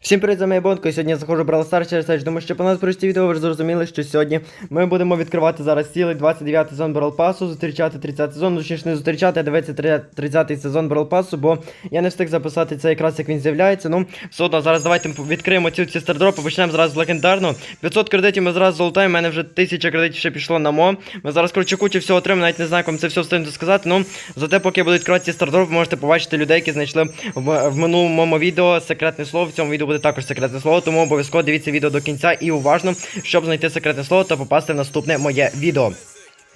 Всім привіт, за мене Бонко, і сьогодні я заходжу в Brawl Stars через що думаю, що по нас прості відео ви ж зрозуміли, що сьогодні ми будемо відкривати зараз цілий 29 сезон Brawl Pass, зустрічати 30 сезон, ну, точніше не зустрічати, а дивитися 30 сезон Brawl Pass, бо я не встиг записати це якраз як він з'являється. Ну, все одно, зараз давайте відкриємо ці, ці стардропи, почнемо зразу з легендарного. 500 кредитів ми зразу золотаємо, у мене вже 1000 кредитів ще пішло на мо. Ми зараз коротше кучу всього отримаємо, навіть не знаю, вам це все встигнути сказати. Ну, зате, поки я буду відкривати ці стардропи, можете побачити людей, які знайшли в, в минулому відео секретне слово. В цьому відео буде також секретне слово, тому обов'язково дивіться відео до кінця і уважно, щоб знайти секретне слово та попасти в наступне моє відео.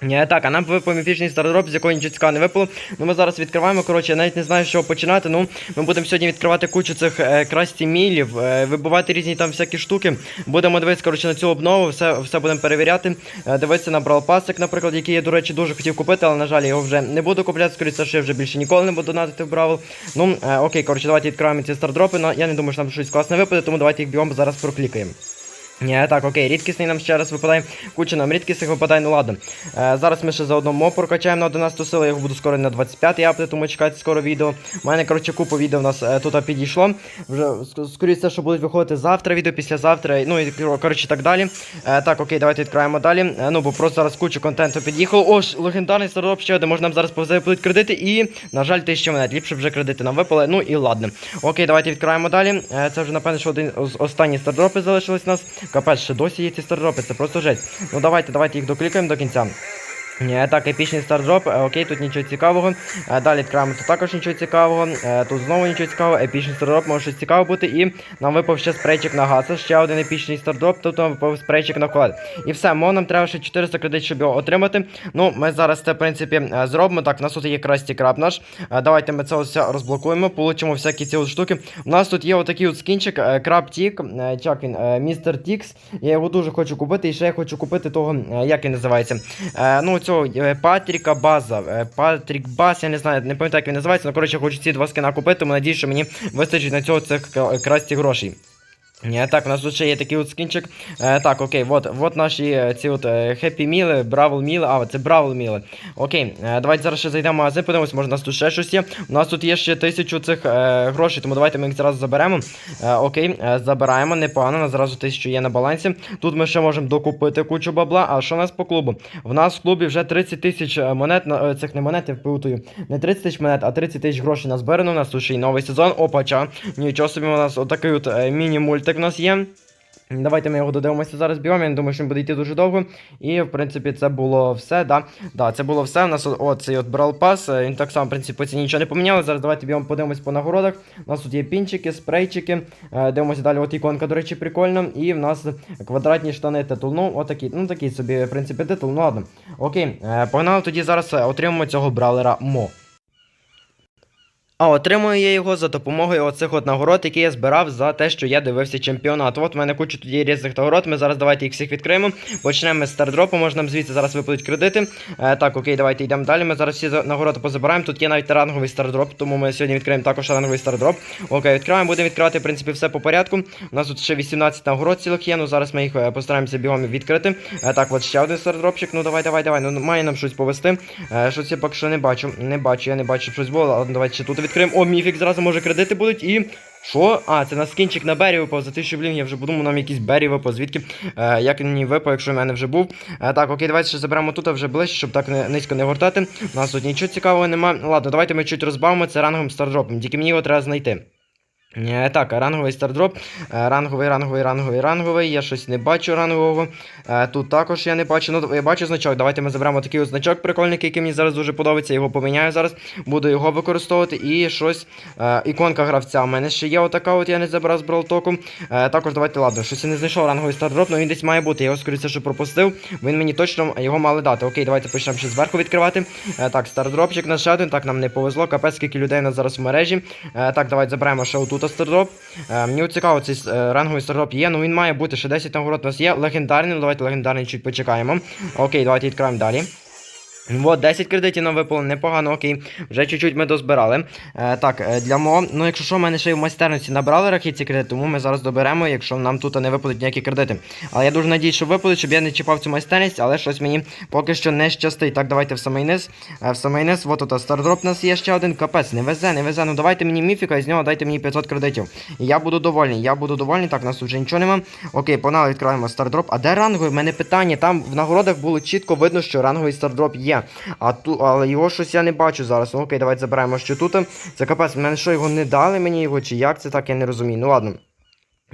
Ні, так, а нам випав міфічний стардроп, з якого нічого не випало. Ну ми зараз відкриваємо. Коротше, я навіть не знаю, з чого починати. Ну, ми будемо сьогодні відкривати кучу цих е, красті мілів, е, вибивати різні там всякі штуки. Будемо дивитися, коротше, на цю обнову, все, все будемо перевіряти. Е, дивитися на Pass, наприклад, який я, до речі, дуже хотів купити, але, на жаль, його вже не буду купляти, скоріше, що я вже більше ніколи не буду донатити в Бравл. Ну, е, окей, коротше, давайте відкриваємо ці стардропи. Ну, я не думаю, що там щось класне випаде, тому давайте їх бігом зараз проклікаємо. Ні, так, окей, рідкісний нам ще раз випадає. Куча нам рідкісних випадає, ну ладно. Е, зараз ми ще за одну мопу прокачаємо на 11 силу, я його буду скоро на 25-й апти, тому чекайте скоро відео. У мене, коротше, купа відео в нас е, тут підійшло. Вже скоріше, що будуть виходити завтра, відео, післязавтра, ну і коротше так далі. Е, так, окей, давайте відкриваємо далі. Е, ну, бо просто зараз кучу контенту під'їхало. О, легендарний стартап ще один, може нам зараз повзають кредити і, на жаль, тисяча монет. Ліпше вже кредити нам випали. Ну і ладно. Окей, давайте відкриваємо далі. Е, це вже, напевно, що один з останніх стардропи залишились у нас. Капець, ще досі є ці стардропи, це просто жесть. Ну давайте, давайте їх доклікаємо до кінця. Ні, так, епічний стардроп, е, окей, тут нічого цікавого. Е, Далі відкриваємо тут також нічого цікавого. Е, Тут знову нічого цікавого, епічний стардроп, може щось цікаве бути. І нам випав ще спрейчик на гаса, ще один епічний стардроп, тут нам випав спрейчик на вклад. І все, мо нам треба ще 400 кредитів, щоб його отримати. Ну, ми зараз це, в принципі, е, зробимо. Так, у нас тут є красті краб наш. Е, Давайте ми це все розблокуємо, получимо всякі ці штуки. У нас тут є отакий от скінчик, е, краб тік, е, як він, е, містер Тікс. Я його дуже хочу купити, і ще я хочу купити того, е, як він називається. Е, Ну, цього е, Патріка База. Е, Патрік Бас, я не знаю, не пам'ятаю, як він називається, але коротше, хочу ці два скина купити, тому надіюсь, що мені вистачить на цього цих красті грошей. Ні, так, у нас тут ще є такий от скінчик. Е, так, окей, от, от наші е, ці от хеппі міли, бравл міли, а, це бравл міли. Окей, е, давайте зараз ще зайдемо в магазин, подивимось, може у нас тут ще щось є. У нас тут є ще тисячу цих е, грошей, тому давайте ми їх зразу заберемо. Е, окей, е, забираємо, непогано, у нас зразу тисячу є на балансі. Тут ми ще можемо докупити кучу бабла. А що у нас по клубу? В нас в клубі вже 30 тисяч е, монет, е, цих не монет, я впутую. Не 30 тисяч монет, а 30 тисяч грошей назбирано. У нас тут ще й новий сезон. Опача. Нічого собі, у нас отакий от міні-мультик у нас є. Давайте ми його додивимося зараз бігом. Я думаю, що він буде йти дуже довго. І, в принципі, це було все. Да, да це було все. У нас о- цей от Brawl Pass. е, Він так само, в принципі, по ціні нічого не поміняли. Зараз давайте бігом подивимось по нагородах. У нас тут є пінчики, спрейчики. Е, Дивимося далі. От іконка, до речі, прикольна. І в нас квадратні штани титул. Ну, отакий. Ну, такий собі, в принципі, титул. Ну ладно. Окей, е, погнали тоді зараз отримаємо цього бравлера Мо. А отримую я його за допомогою оцих от нагород, які я збирав за те, що я дивився чемпіонат. От в мене куча тоді різних нагород. Ми зараз давайте їх всіх відкриємо. Почнемо з стардропу, може нам звідси зараз випадуть кредити. Е, так, окей, давайте йдемо далі. Ми зараз всі нагороди позабираємо. Тут є навіть ранговий стардроп, тому ми сьогодні відкриємо також ранговий стардроп. Окей, відкриваємо, будемо відкривати, в принципі, все по порядку. У нас тут ще 18 нагород цілих є. Ну зараз ми їх е, постараємося бігом відкрити. Е, так, от ще один стардропчик. Ну давай, давай, давай. Ну має нам щось повести. Е, щось я поки що не бачу. Не бачу, я не бачу, щось було. Але давайте ще тут відкриємо. О, міфік зразу може кредити будуть і. Що? А, це на скінчик на Бері випав за 1000 блін, я вже подумав, нам якийсь Бері випав, звідки, е, як він мені випав, якщо в мене вже був. Е, так, окей, давайте ще заберемо тут а вже ближче, щоб так не, низько не гортати. У нас тут нічого цікавого нема. Ладно, давайте ми чуть розбавимо це рангом стардропом, тільки мені його треба знайти. Е, Так, ранговий стардроп. Е, Ранговий, ранговий, ранговий, ранговий. Я щось не бачу рангового. Е, Тут також я не бачу. Ну, я бачу значок. Давайте ми заберемо такий от значок прикольний, який мені зараз дуже подобається. Його поміняю зараз. Буду його використовувати. І щось. Іконка гравця. У мене ще є отака, от я не забрав з бралтоку. Також давайте, ладно, щось я не знайшов ранговий стардроп, але він десь має бути. Я його скоріше, що пропустив. Він мені точно його мали дати. Окей, давайте почнемо ще зверху відкривати. Так, стардропчик на один. Так, нам не повезло. Капець, скільки людей у нас зараз в мережі. Так, давайте заберемо ще отут стардроп. Е, мені цікаво, цей е, ранговий стартоп є, ну він має бути ще 10 нагород у нас є. Легендарний, ну давайте легендарний чуть почекаємо. Окей, давайте відкриваємо далі. От, 10 кредитів нам випало, непогано, окей. Вже чуть-чуть ми дозбирали. Е, так, е, для мого. Ну, якщо що, в мене ще й в майстерності набрали рахіці кредити, тому ми зараз доберемо, якщо нам тут не випадуть ніякі кредити. Але я дуже надіюсь, що випадуть, щоб я не чіпав цю майстерність, але щось мені поки що не щастить. Так, давайте в самий низ. Е, в самий низ, от тут стардроп у нас є ще один. Капець, не везе, не везе. Ну давайте мені міфіка, і з нього дайте мені 500 кредитів. І я буду довольний, я буду довольний. Так, у нас вже нічого нема. Окей, погнали, відкриваємо стардроп. А де ранговий? В мене питання. Там в нагородах було чітко видно, що ранговий стардроп є. А ту, але його щось я не бачу зараз. Ну окей, давайте забираємо що тут. Це капець, мене що його не дали мені його, чи як це так, я не розумію. Ну ладно.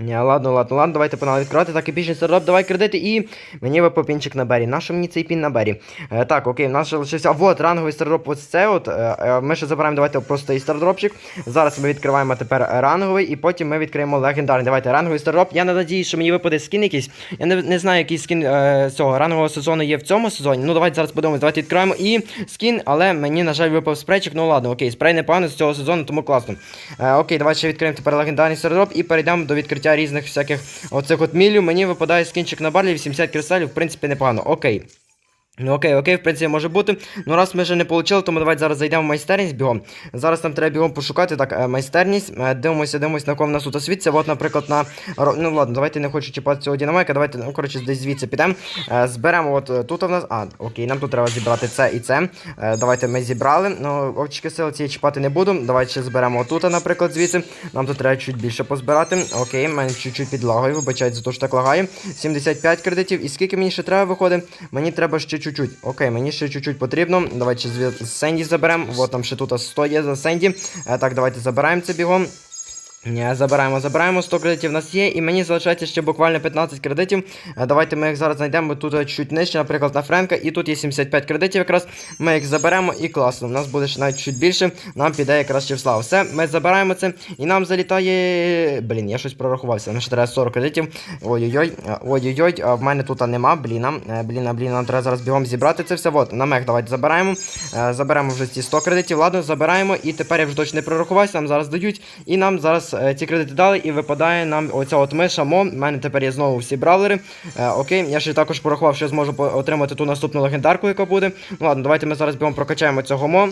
Ні, ладно, ладно, ладно, давайте погнали відкривати. Так, епічний стартап, давай кредити і мені випав пінчик на бері. Нащо мені цей пін на бері? Е, так, окей, в нас ще лишився. А вот, ранговий стардроп ось це от. Е, е, ми ще забираємо, давайте просто і стардропчик. Зараз ми відкриваємо тепер ранговий, і потім ми відкриємо легендарний. Давайте ранговий стардроп. Я надіюсь, що мені випаде скін якийсь. Я не, не знаю, який скін е, цього рангового сезону є в цьому сезоні. Ну, давайте зараз подивимось, давайте відкриваємо і скін, але мені, на жаль, випав спрейчик. Ну ладно, окей, спрей непоганий з цього сезону, тому класно. Е, окей, давайте ще відкриємо тепер легендарний стардроп і перейдемо до відкриття різних всяких оцих от мілів. Мені випадає скінчик на барлі 80 кристалів, в принципі, непогано. Окей. Ну окей, окей, в принципі, може бути. Ну раз ми ще не отримали, тому давайте зараз зайдемо в майстерність бігом. Зараз нам треба бігом пошукати так, е, майстерність. Е, Дивимося, дивимося, на кого в нас тут освітиться. От, наприклад, на. Ну ладно, давайте не хочу чіпати цього динамайка. Давайте, ну коротше, десь звідси підемо. Е, Зберемо от тут у нас. А, окей, нам тут треба зібрати це і це. Давайте ми зібрали. Ну, овчики сили цієї чіпати не буду. Давайте ще зберемо отут, наприклад, звідси. Нам тут треба чуть більше позбирати. Окей, мене чуть-чуть підлагою, вибачайте за те, що так лагає. 75 кредитів. І скільки мені ще треба виходить? Мені треба ще чуть-чуть. Окей, мені ще чуть-чуть потрібно. Давайте з Сенді заберемо. Вот там ще тут 100 є за Сенді. Е, так, давайте забираємо це бігом. Ні, забираємо, забираємо 100 кредитів у нас є, і мені залишається ще буквально 15 кредитів. Е, Давайте ми їх зараз знайдемо тут е, чуть нижче, наприклад, на Френка, і тут є 75 кредитів якраз. Ми їх заберемо і класно. У нас буде ще навіть чуть більше, нам піде якраз ще в славу. Все, ми забираємо це, і нам залітає. Блін, я щось прорахувався. Нам ще треба 40 кредитів. Ой-ой-ой, е, ой-ой-ой, в мене тут нема, бліна. Бліна, бліна, нам треба зараз бігом зібрати це все. От, на мех давайте забираємо. Заберемо вже ці 100 кредитів. Ладно, забираємо. І тепер я вже точно не прорахувався, нам зараз дають. І нам зараз е, ці кредити дали, і випадає нам оця от миша мо. У мене тепер є знову всі бравлери. Е, окей, я ще також порахував, що зможу отримати ту наступну легендарку, яка буде. Ну ладно, давайте ми зараз бігом прокачаємо цього мо.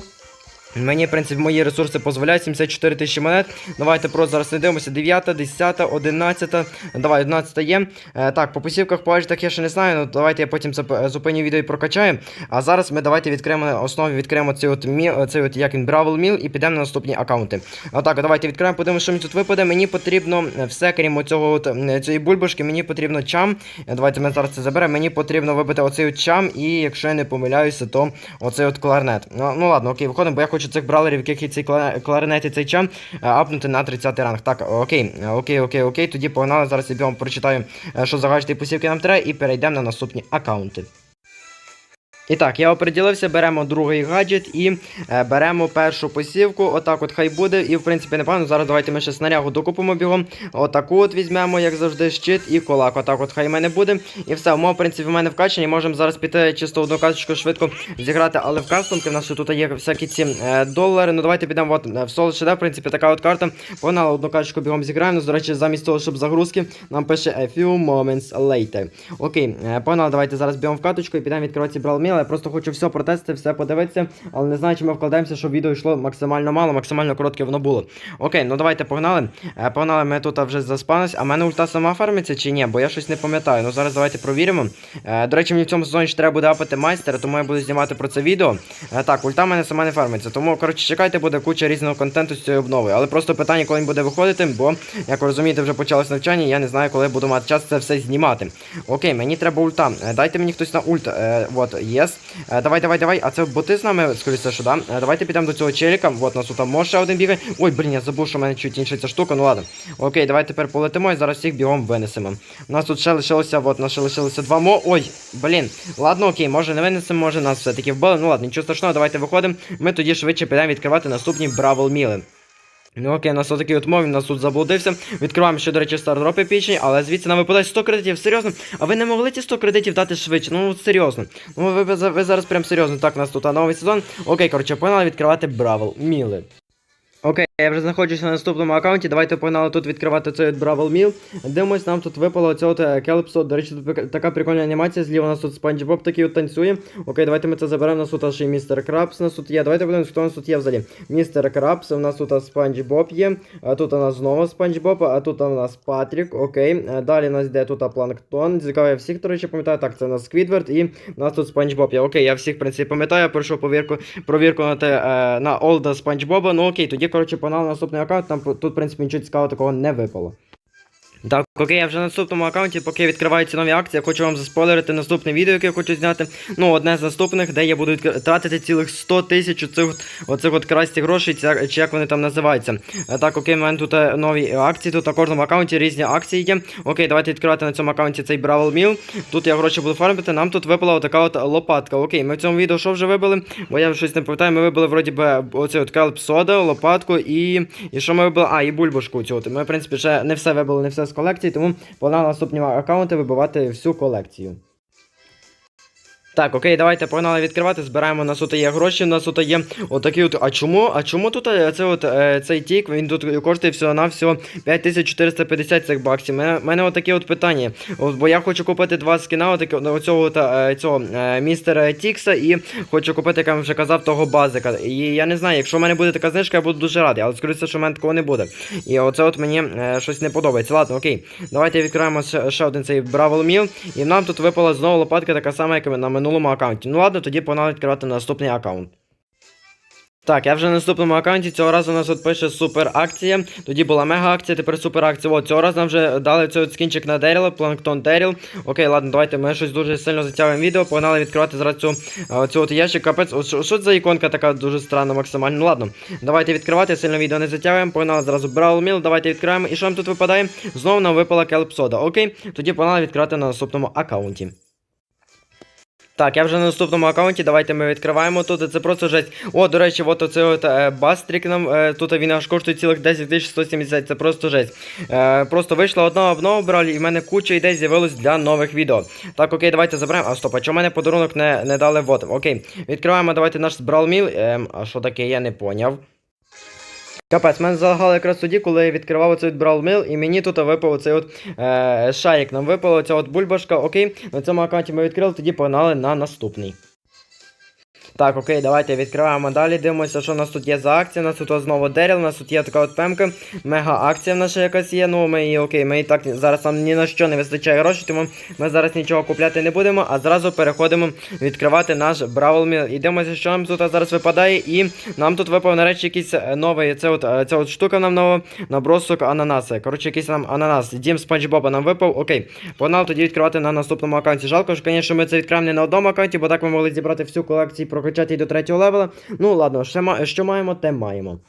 Мені, в принципі, мої ресурси дозволяють 74 тисячі монет. Давайте просто зараз не дивимося. 9, 10, 11. Давай, 11 є. Е, так, по посівках по так я ще не знаю. Ну давайте я потім зупиню відео і прокачаю. А зараз ми давайте відкриємо на основі, відкриємо цей от міл, цей от як він Бравл Міл і підемо на наступні аккаунти. Отак, давайте відкриємо, подивимося, що мені тут випаде. Мені потрібно е, все, крім цього от, цієї бульбашки, мені потрібно чам. Е, Давайте ми зараз це заберемо. Мені потрібно вибити оцей от чам, і якщо я не помиляюся, то оцей от кларнет. Ну, ну ладно, окей, виходимо, бо я хочу цих бралерів, яких є цей кла- і цей чам, е, апнути на 30 ранг. Так, окей, окей, окей, окей. Тоді погнали. Зараз я вам прочитаю, е, що за гаджети і посівки нам треба, і перейдемо на наступні аккаунти. І так, я оприділився, беремо другий гаджет і е, беремо першу посівку. Отак от хай буде. І в принципі непогано. Зараз давайте ми ще снарягу докупимо бігом. Отаку от візьмемо, як завжди, щит і кулак. Отак от хай в мене буде. І все, в в принципі, в мене вкачані. Можемо зараз піти чисто одну карточку швидко зіграти, але в кастомки в нас тут є всякі ці е, долари. Ну давайте підемо от, е, в соло шеде, в принципі, така от карта. Погнали одну карточку бігом зіграємо. Ну, До речі, замість того, щоб загрузки, нам пише a few moments later. Окей, е, погнали, давайте зараз бігом в карточку і підемо відкривати ці бралміл. Я просто хочу все протестити, все подивитися, але не знаю, чи ми вкладаємося, щоб відео йшло максимально мало, максимально коротке воно було. Окей, ну давайте погнали. Е, Погнали, ми тут вже заспалися. А мене ульта сама фармиться чи ні? Бо я щось не пам'ятаю. Ну зараз давайте провіримо. Е, До речі, мені в цьому сезоні ще треба буде апати майстера, тому я буду знімати про це відео. Е, Так, ульта мене сама не фармиться. Тому, коротше, чекайте, буде куча різного контенту з цією обновою. Але просто питання, коли він буде виходити, бо, як ви розумієте, вже почалось навчання, я не знаю, коли буду мати час це все знімати. Окей, мені треба ульта. Дайте мені хтось на ульт. Е, Вот, єс. Е, Давай, давай, давай. А це боти з нами, скоріше, що да? Е, Давайте підемо до цього челіка. Вот, нас тут може один бігає. Ой, блін, я забув, що в мене чуть інша ця штука. Ну ладно. Окей, давай тепер полетимо і зараз всіх бігом винесемо. У нас тут ще лишилося, вот, нас ще лишилося два мо. Ой, блін. Ладно, окей, може не винесемо, може нас все-таки вбили. Ну ладно, нічого страшного, давайте виходимо. Ми тоді швидше підемо відкривати наступні Бравл Міли. Ну окей, у нас отакий от мов, він нас тут заблудився. Відкриваємо ще, до речі, стардропи пічні, але звідси нам випадає 100 кредитів. Серйозно? А ви не могли ці 100 кредитів дати швидше? Ну серйозно. Ну ви, ви, ви зараз прям серйозно. Так, у нас тут новий сезон. Окей, коротше, погнали відкривати Бравл Міли. Окей. Я вже знаходжуся на наступному аккаунті. Давайте погнали тут відкривати цей Бравл Міл. Дивимось, нам тут випало е, Келпсо. До речі, тут така прикольна анімація. Зліва у нас тут Спанч Боб такий от танцює. Окей, давайте ми це заберемо. У нас тут аж і містер Крабс. У нас тут є. Давайте подивимось, хто у нас тут є взагалі. Містер Крабс, у нас тут Спанч Боб є. А тут у нас знову Спанч Боб, а тут у нас Патрік. Окей. Е, Далі у нас йде тут Планктон. Цікаво, я всіх, до речі, пам'ятаю. Так, це у нас Сквідвард і у нас тут Спанч Боб. Я окей, я всіх, в принципі, пам'ятаю. Я пройшов провірку на те, е, на Олда Спанч Боба. Ну окей, тоді, коротше, погнали наступний аккаунт. Там тут, в принципі, нічого цікавого такого не випало. Так, окей, я вже на наступному аккаунті, поки відкриваються нові акції, я хочу вам заспойлерити наступне відео, яке я хочу зняти. Ну, одне з наступних, де я буду тратити цілих 100 тисяч оцих, оцих от красті грошей, ця- чи як вони там називаються. Е, Так, окей, в мене тут е, нові акції, тут на кожному аккаунті різні акції є. Окей, давайте відкривати на цьому аккаунті цей Бравл Міл. Тут я гроші буду фармити, нам тут випала отака от лопатка. Окей, ми в цьому відео що вже вибили? Бо я щось не пам'ятаю, ми вибили вроді би оцей от келп сода, лопатку і. І що ми вибили? А, і бульбашку цю. Ми, в принципі, ще не все вибили, не все з колекції, тому погнали наступні аккаунти вибивати всю колекцію. Так, окей, давайте погнали відкривати. Збираємо у нас тут є гроші. У нас тут є отакі от. А чому? А чому тут е, це от, е, цей тік? Він тут коштує всього на всього 5450 цих баксів. У мене, мене отакі от питання. От, бо я хочу купити два скіна, отакі, оцього от, е, цього містера Тікса, і хочу купити, як я вже казав, того базика. І я не знаю, якщо в мене буде така знижка, я буду дуже радий, але скоріше, що в мене такого не буде. І оце от мені щось не подобається. Ладно, окей. Давайте відкриваємо ще, ще один цей Бравл Міл. І нам тут випала знову лопатка, така сама, як на минулому аккаунті. Ну ладно, тоді погнали відкривати наступний аккаунт. Так, я вже на наступному аккаунті. Цього разу у нас от пише супер акція. Тоді була мега акція, тепер супер акція. От цього разу нам вже дали цей скінчик на Деріла, Планктон Деріл. Окей, ладно, давайте ми щось дуже сильно затягуємо відео. Погнали відкривати зараз цю, цю от ящик. Капець, от що, це за іконка така дуже странна максимально. Ну ладно, давайте відкривати, сильно відео не затягуємо. Погнали зразу Бравл Міл, давайте відкриваємо. І що нам тут випадає? Знову нам випала келпсода. Окей, тоді погнали відкривати на наступному аккаунті. Так, я вже на наступному аккаунті, давайте ми відкриваємо тут. Це просто жесть. О, до речі, от оцей от е, бастрік нам е, тут він аж коштує цілих 10 170, це просто жесть. Е, просто вийшла одна обнова брали, і в мене куча ідей з'явилось для нових відео. Так, окей, давайте заберемо. А стоп, а чому мене подарунок не, не дали вот? Окей, відкриваємо давайте наш бралміл. Ем, а що таке, я не поняв. Капець, мене залагало якраз тоді, коли я відкривав оцей Brawl Mail, і мені тут випав оцей от е, шарик. Нам випала ця от бульбашка. Окей, на цьому аккаунті ми відкрили, тоді погнали на наступний. Так, окей, давайте відкриваємо далі. Дивимося, що у нас тут є за акція. У нас тут знову Деріл, у нас тут є така от пемка. Мега акція наша якась є. Ну, ми її окей, ми і так зараз нам ні на що не вистачає грошей, тому ми зараз нічого купляти не будемо, а зразу переходимо відкривати наш Бравл Міл. І дивимося, що нам тут зараз випадає. І нам тут випав нарешті якийсь е, новий. Це от, е, ця от штука нам нова. Набросок ананаса. Коротше, якийсь нам ананас. Дім Спанч Боба нам випав. Окей. Погнали тоді відкривати на наступному аккаунті. Жалко, що, звісно, ми це відкриваємо не на одному аккаунті, бо так ми могли зібрати всю колекцію і прокачати її до третього левела. Ну ладно, ма- що маємо, те маємо.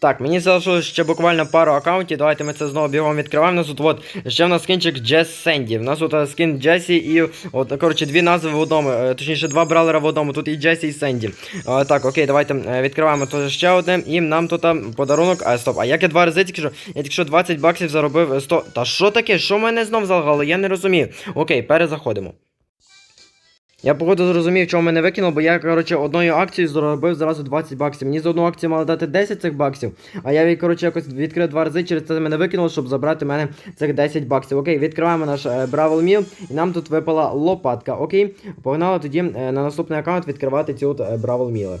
Так, мені залишилось ще буквально пару аккаунтів. Давайте ми це знову бігом відкриваємо. Нас тут от ще в нас скінчик Джес Сенді. У нас тут е, скін Джесі і от, коротше, дві назви в одному. е, Точніше, два бралера в одному. Тут і Джесі, і Сенді. Е, так, окей, давайте е, відкриваємо теж ще одне. І нам тут подарунок. А, стоп, а як я два рази тільки що? Я тільки що 20 баксів заробив е, 100. Та що таке? Що мене знов залагало? Я не розумію. Окей, перезаходимо. Я походу зрозумів, чому мене викинуло, бо я, коротше, одною акцією заробив зразу 20 баксів. Мені за одну акцію мали дати 10 цих баксів, а я, коротше, якось відкрив два рази, через це мене викинуло, щоб забрати мене цих 10 баксів. Окей, відкриваємо наш е, Бравл Міл, і нам тут випала лопатка. Окей, погнали тоді е, на наступний аккаунт відкривати ці от е, Бравл Міли.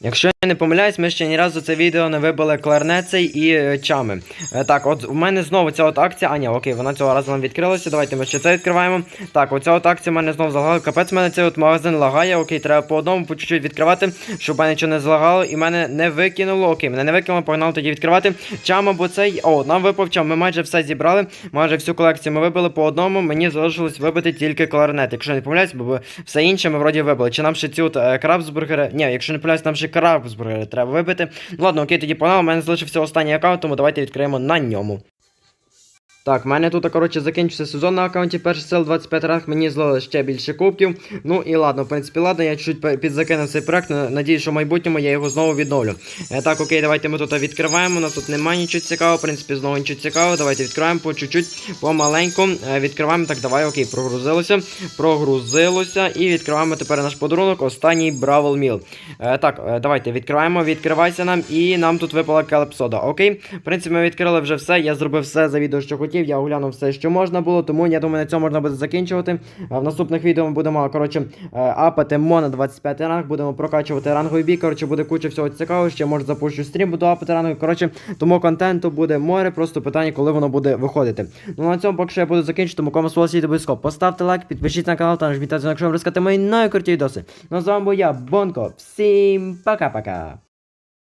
Якщо не помиляюсь, ми ще ні разу це відео не вибили кларнецей і е, чами. Е, так, от у мене знову ця от акція. А, ні, окей, вона цього разу нам відкрилася. Давайте ми ще це відкриваємо. Так, оця от акція в мене знову залагала. Капець, в мене цей от магазин лагає. Окей, треба по одному по чуть-чуть відкривати, щоб мене нічого не залагало. І мене не викинуло. Окей, мене не викинуло, погнали тоді відкривати. Чам або цей. О, нам випав чам. Ми майже все зібрали. Майже всю колекцію ми вибили по одному. Мені залишилось вибити тільки кларнет. Якщо не помиляюсь, бо все інше ми вроді вибили. Чи нам ще ці от е, крабсбургери? Ні, якщо не помиляюсь, нам ще крабсбургери треба вибити. Ну ладно, окей, тоді погнали. У мене залишився останній аккаунт, тому давайте відкриємо на ньому. Так, в мене тут, коротше, закінчився сезон на аккаунті перший сил 25 ранг, мені злили ще більше кубків. Ну і ладно, в принципі, ладно, я чуть підзакинув цей проект. на- Надіюсь, що в майбутньому я його знову відновлю. Е, так, окей, давайте ми тут відкриваємо. У нас тут немає нічого цікавого, в принципі, знову нічого цікавого. Давайте відкриваємо по чуть-чуть, помаленьку. Е, відкриваємо. Так, давай, окей, прогрузилося. Прогрузилося. І відкриваємо тепер наш подарунок. Останній Бравл Міл. Е, так, е, давайте відкриваємо, відкривайся нам, і нам тут випала келепсода. Окей. В принципі, ми відкрили вже все. Я зробив все за відео, що хотів. Я оглянув все, що можна було. Тому я думаю, на цьому можна буде закінчувати. В наступних відео ми будемо коротше е, апати Мона 25 ранг, будемо прокачувати ранговий бій. Коротше, буде куча всього цікавого. Ще може запущу стрім, буду апати ранговий. Коротше, тому контенту буде море. Просто питання, коли воно буде виходити. Ну на цьому поки що я буду закінчити. Тому кому відео, обов'язково поставте лайк, підпишіться на канал та нажміть на дзвінок, якщо вам розкати мої найкруті відоси. Ну з вами був я, Бонко. Всім пока-пока.